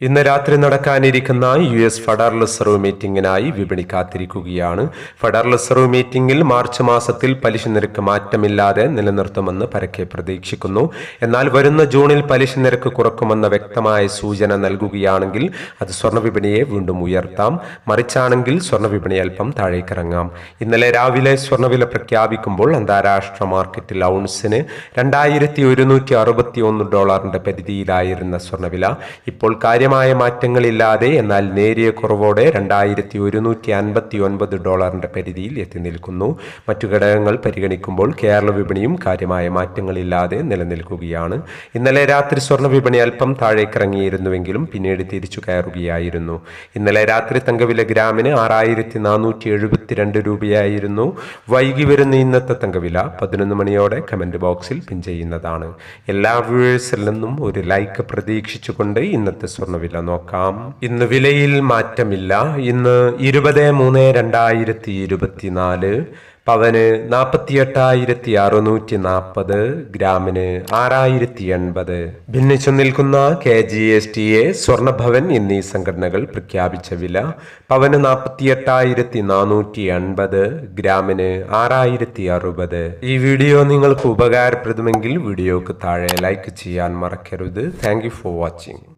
ഇന്ന് രാത്രി നടക്കാനിരിക്കുന്ന യു എസ് ഫെഡറൽ റിസർവ് മീറ്റിംഗിനായി വിപണി കാത്തിരിക്കുകയാണ്. ഫെഡറൽ റിസർവ് മീറ്റിംഗിൽ മാർച്ച് മാസത്തിൽ പലിശ നിരക്ക് മാറ്റമില്ലാതെ നിലനിർത്തുമെന്ന് പരക്കെ പ്രതീക്ഷിക്കുന്നു. എന്നാൽ വരുന്ന ജൂണിൽ പലിശ നിരക്ക് കുറക്കുമെന്ന വ്യക്തമായ സൂചന നൽകുകയാണെങ്കിൽ അത് സ്വർണവിപണിയെ വീണ്ടും ഉയർത്താം. മറിച്ചാണെങ്കിൽ സ്വർണ വിപണി അല്പം താഴേക്കിറങ്ങാം. ഇന്നലെ രാവിലെ സ്വർണവില പ്രഖ്യാപിക്കുമ്പോൾ അന്താരാഷ്ട്ര മാർക്കറ്റിൽ ഔൺസിന് രണ്ടായിരത്തി ഡോളറിന്റെ പരിധിയിലായിരുന്ന സ്വർണവില ഇപ്പോൾ കാര്യമായ മാറ്റങ്ങളില്ലാതെ എന്നാൽ നേരിയ കുറവോടെ രണ്ടായിരത്തി ഒരുന്നൂറ്റി അൻപത്തി ഒൻപത് ഡോളറിന്റെ പരിധിയിൽ എത്തി നിൽക്കുന്നു. മറ്റു ഘടകങ്ങൾ പരിഗണിക്കുമ്പോൾ കേരള വിപണിയും കാര്യമായ മാറ്റങ്ങളില്ലാതെ നിലനിൽക്കുകയാണ്. ഇന്നലെ രാത്രി സ്വർണ വിപണി അല്പം താഴേക്കിറങ്ങിയിരുന്നുവെങ്കിലും പിന്നീട് തിരിച്ചു കയറുകയായിരുന്നു. ഇന്നലെ രാത്രി തങ്കവില ഗ്രാമിന് ആറായിരത്തി നാനൂറ്റി എഴുപത്തിരണ്ട് രൂപയായിരുന്നു. വൈകി വരുന്ന ഇന്നത്തെ തങ്കവില പതിനൊന്ന് മണിയോടെ കമന്റ് ബോക്സിൽ പിൻ ചെയ്യുന്നതാണ്. എല്ലാ വ്യൂവേഴ്സിൽ നിന്നും ഒരു ലൈക്ക് പ്രതീക്ഷിച്ചുകൊണ്ട് ഇന്നത്തെ സ്വർണവില നോക്കാം. ഇന്ന് വിലയിൽ മാറ്റമില്ല. ഇന്ന് ഇരുപത് മൂന്ന് രണ്ടായിരത്തി ഇരുപത്തിനാല് പവന് നാൽപ്പത്തി എട്ടായിരത്തി അറുന്നൂറ്റി നാൽപ്പത് ഗ്രാമിന് ആറായിരത്തി എൺപത്. ഭിന്നിച്ചു നിൽക്കുന്ന K G S T A Swarnabhavan എന്നീ സംഘടനകൾ പ്രഖ്യാപിച്ച വില പവന് നാൽപ്പത്തി എട്ടായിരത്തി നാനൂറ്റി എൺപത് ഗ്രാമിന് ആറായിരത്തി അറുപത്. ഈ വീഡിയോ നിങ്ങൾക്ക് ഉപകാരപ്രദമെങ്കിൽ വീഡിയോക്ക് താഴെ ലൈക്ക് ചെയ്യാൻ മറക്കരുത്. Thank for watching.